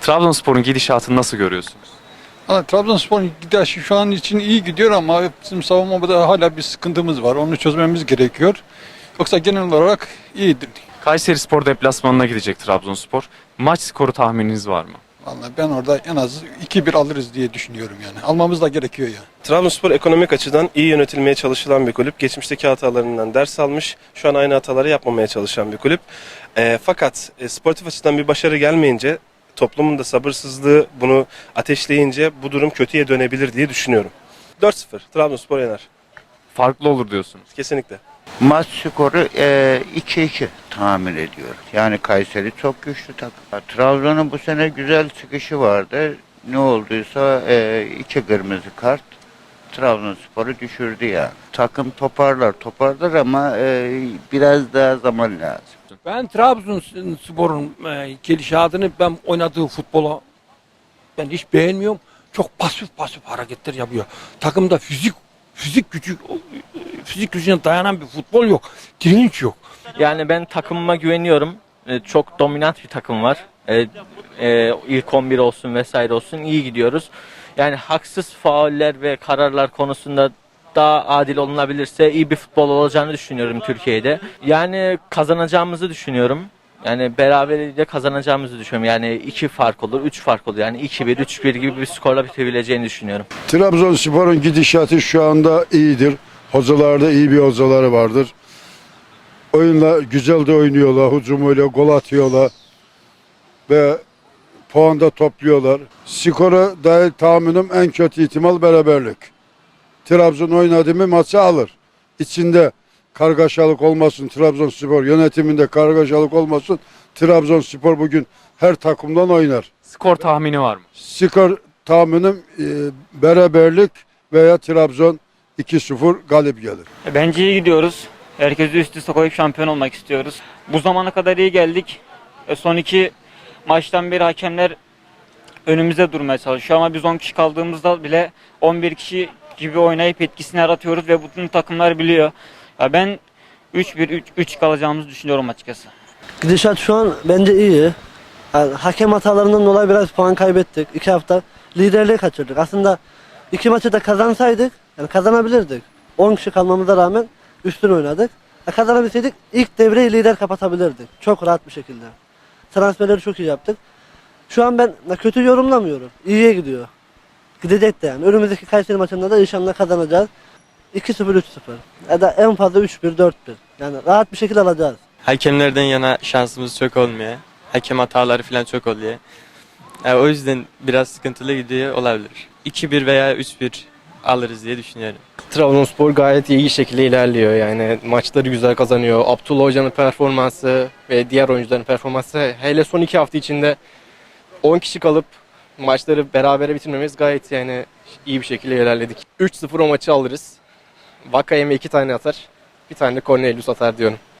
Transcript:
Trabzonspor'un gidişatını nasıl görüyorsunuz? Ama Trabzonspor'un gidişi şu an için iyi gidiyor ama bizim savunmada hala bir sıkıntımız var. Onu çözmemiz gerekiyor. Yoksa genel olarak iyidir. Kayseri Spor deplasmanına gidecek Trabzonspor. Maç skoru tahmininiz var mı? Vallahi ben orada en az 2-1 alırız diye düşünüyorum yani. Almamız da gerekiyor ya. Trabzonspor ekonomik açıdan iyi yönetilmeye çalışılan bir kulüp. Geçmişteki hatalarından ders almış. Şu an aynı hataları yapmamaya çalışan bir kulüp. E, fakat e, sportif açıdan bir başarı gelmeyince toplumun da sabırsızlığı bunu ateşleyince bu durum kötüye dönebilir diye düşünüyorum. 4-0 Trabzonspor yener. Farklı olur diyorsunuz. Kesinlikle. Maç skoru e, 2-2 tahmin ediyorum. Yani Kayseri çok güçlü takım. Trabzon'un bu sene güzel çıkışı vardı. Ne olduysa e, iki kırmızı kart Trabzonspor'u düşürdü ya. Takım toparlar toparlar ama e, biraz daha zaman lazım. Ben Trabzonspor'un e, gelişatını ben oynadığı futbola ben hiç beğenmiyorum. Çok pasif pasif hareketler yapıyor. Takımda fizik fizik gücü fizik gücüne dayanan bir futbol yok. Direnç yok. Yani ben takımıma güveniyorum. Ee, Çok dominant bir takım var. Ee, e, İlk 11 olsun vesaire olsun iyi gidiyoruz. Yani haksız fauller ve kararlar konusunda daha adil olunabilirse iyi bir futbol olacağını düşünüyorum Türkiye'de. Yani kazanacağımızı düşünüyorum. Yani beraberiyle kazanacağımızı düşünüyorum. Yani iki fark olur, üç fark olur. Yani 2-1, 3-1 gibi bir skorla bitebileceğini düşünüyorum. Trabzonspor'un gidişatı şu anda iyidir. Hocalarda iyi bir hocaları vardır. Oyunla güzel de oynuyorlar. Hücumuyla gol atıyorlar. Ve puan da topluyorlar. Skora dair tahminim en kötü ihtimal beraberlik. Trabzon oynadı mı maçı alır. İçinde kargaşalık olmasın Trabzonspor yönetiminde kargaşalık olmasın. Trabzonspor bugün her takımdan oynar. Skor tahmini var mı? Skor tahminim e, beraberlik veya Trabzon 2-0 galip gelir. Bence iyi gidiyoruz. Herkesi üst üste koyup şampiyon olmak istiyoruz. Bu zamana kadar iyi geldik. E, Son iki maçtan beri hakemler önümüze durmaya çalışıyor ama biz 10 kişi kaldığımızda bile 11 kişi gibi oynayıp etkisini yaratıyoruz ve bütün takımlar biliyor. Ya ben 3-1 3 kalacağımızı düşünüyorum açıkçası. Gidişat şu an bence iyi. Yani hakem hatalarından dolayı biraz puan kaybettik. İki hafta liderliği kaçırdık. Aslında iki maçı da kazansaydık yani kazanabilirdik. 10 kişi kalmamıza rağmen üstün oynadık. E, kazanabilseydik ilk devreyi lider kapatabilirdik. Çok rahat bir şekilde. Transferleri çok iyi yaptık. Şu an ben kötü yorumlamıyorum. İyiye gidiyor. Gidecek de yani. Önümüzdeki Kayseri maçında da inşallah kazanacağız. 2-0 3-0. Ya da en fazla 3-1 4-1. Yani rahat bir şekilde alacağız. Hakemlerden yana şansımız çok olmuyor. Hakem hataları falan çok oluyor. Yani o yüzden biraz sıkıntılı gidiyor olabilir. 2-1 veya 3-1 alırız diye düşünüyorum. Trabzonspor gayet iyi şekilde ilerliyor. Yani maçları güzel kazanıyor. Abdullah Hoca'nın performansı ve diğer oyuncuların performansı hele son iki hafta içinde 10 kişi kalıp maçları berabere bitirmemiz gayet yani iyi bir şekilde ilerledik. 3-0 o maçı alırız. Vakayeme iki tane atar. Bir tane de Cornelius atar diyorum.